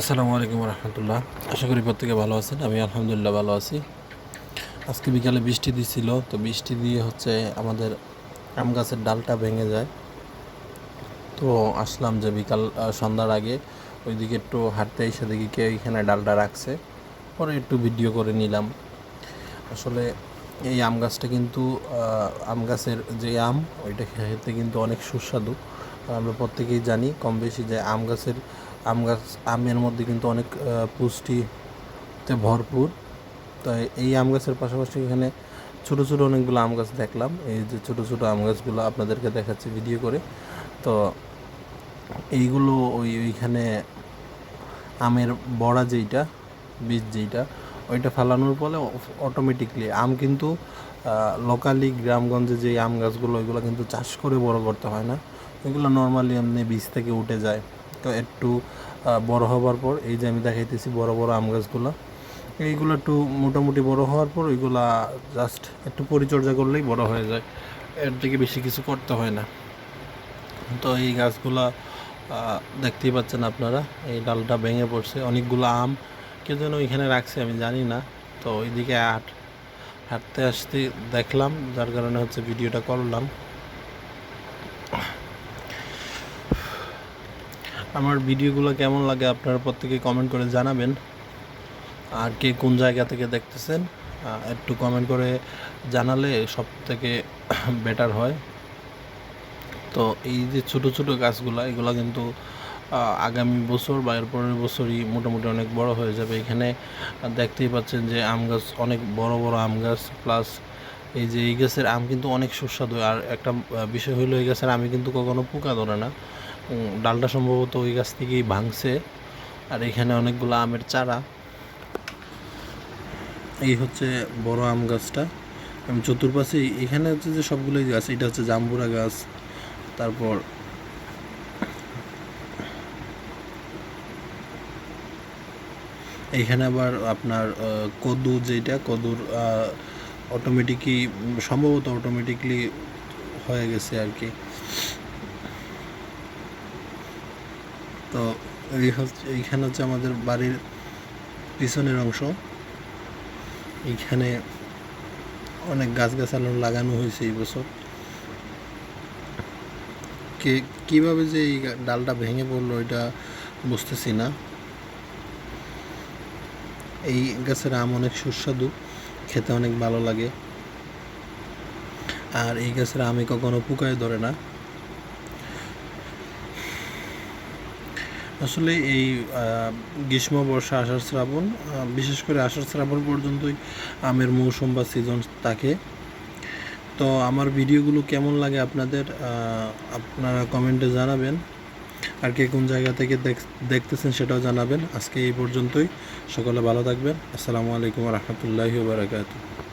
আসসালামু আলাইকুম রহমতুল্লাহ আশা করি প্রত্যেকে ভালো আছেন, আমি আলহামদুলিল্লাহ ভালো আছি। আজকে বিকালে বৃষ্টি দিছিল, তো বৃষ্টি দিয়ে হচ্ছে আমাদের আম গাছের ডালটা ভেঙে যায়। তো আসলাম যে বিকাল সন্ধ্যার আগে ওইদিকে একটু হাঁটতে এসে দেখি কে এখানে ডালটা রাখছে। পরে একটু ভিডিও করে নিলাম। আসলে এই আম গাছটা কিন্তু আম গাছের যে আম, ওইটা খেতে কিন্তু অনেক সুস্বাদু। আমরা প্রত্যেকেই জানি কম বেশি যে আম গাছের, আম গাছ, আমের মধ্যে কিন্তু অনেক পুষ্টিতে ভরপুর। তো এই আম গাছের পাশাপাশি এখানে ছোটো ছোটো অনেকগুলো আম গাছ দেখলাম। এই যে ছোটো ছোটো আম গাছগুলো আপনাদেরকে দেখাচ্ছি ভিডিও করে। তো এইগুলো ওই, ওইখানে আমের বড়া যেইটা, বীজ যেইটা ওইটা ফালানোর ফলে অটোমেটিকলি আম কিন্তু লোকালি গ্রামগঞ্জে যে আম গাছগুলো, ওইগুলো কিন্তু চাষ করে বড় করতে হয় না। এগুলো নর্মালি এমনি বীজ থেকে উঠে যায়। তো একটু বড় হবার পর, এই যে আমি দেখাইতেছি বড় বড় আম গাছগুলো, এইগুলো একটু মোটামুটি বড় হওয়ার পর ওইগুলা জাস্ট একটু পরিচর্যা করলেই বড় হয়ে যায়। এর থেকে বেশি কিছু করতে হয় না। তো এই গাছগুলা দেখতেই পাচ্ছেন আপনারা, এই ডালটা ভেঙে পড়ছে। অনেকগুলো আম কে যেন ওইখানে রাখছে আমি জানি না। তো ওইদিকে হাট, হাঁটতে আসতে দেখলাম, যার কারণে হচ্ছে ভিডিওটা করলাম। আমার ভিডিওগুলো কেমন লাগে আপনারা প্রত্যেকে কমেন্ট করে জানাবেন। আর কে কোন জায়গা থেকে দেখতেছেন একটু কমেন্ট করে জানালে সব থেকে বেটার হয়। তো এই যে ছোট ছোট গাছগুলা, এগুলা কিন্তু আগামী বছর বা এর পরের বছরই মোটামুটি অনেক বড় হয়ে যাবে। এখানে দেখতেই পাচ্ছেন যে আম গাছ, অনেক বড় বড় আম গাছ প্লাস এই যে এই গাছের আম কিন্তু অনেক সুস্বাদু। আর একটা বিষয় হলো এই গাছের আমি কিন্তু কখনো পোকা ধরে না। ডালটা সম্ভবত ওই গাছ থেকেই ভাঙছে। আর এখানে অনেকগুলো আমের চারা। এই হচ্ছে বড় আম গাছটা। এবং চতুর্পাশে এখানে হচ্ছে যে সবগুলোই গাছ, এটা হচ্ছে জাম্বুরা গাছ, তারপর এইখানে আবার আপনার কদু যেটা কদুর অটোমেটিকই সম্ভবত অটোমেটিকলি হয়ে গেছে আর কি। তো এই হচ্ছে, এইখানে হচ্ছে আমাদের বাড়ির পিছনের অংশ। এইখানে অনেক গাছগাছালো লাগানো হয়েছে এই বছর। কে, কীভাবে যে এই ডালটা ভেঙে পড়ল, এটা বুঝতেছি না। এই গাছের আম অনেক সুস্বাদু, খেতে অনেক ভালো লাগে। আর এই গাছের আমে কখনো পোকায় ধরে না। আসলে এই গ্রীষ্ম, বর্ষা, আষাঢ়, শ্রাবণ বিশেষ করে আষাঢ়, শ্রাবণ পর্যন্তই আমের মৌসুম বা সিজন থাকে। তো আমার ভিডিওগুলো কেমন লাগে আপনাদের আপনারা কমেন্টে জানাবেন। আর কে কোন জায়গা থেকে দেখ- দেখতেছেন সেটাও জানাবেন। আজকে এই পর্যন্তই। সকলে ভালো থাকবেন। আসসালামু আলাইকুম রহমতুল্লাহি বারাকাতু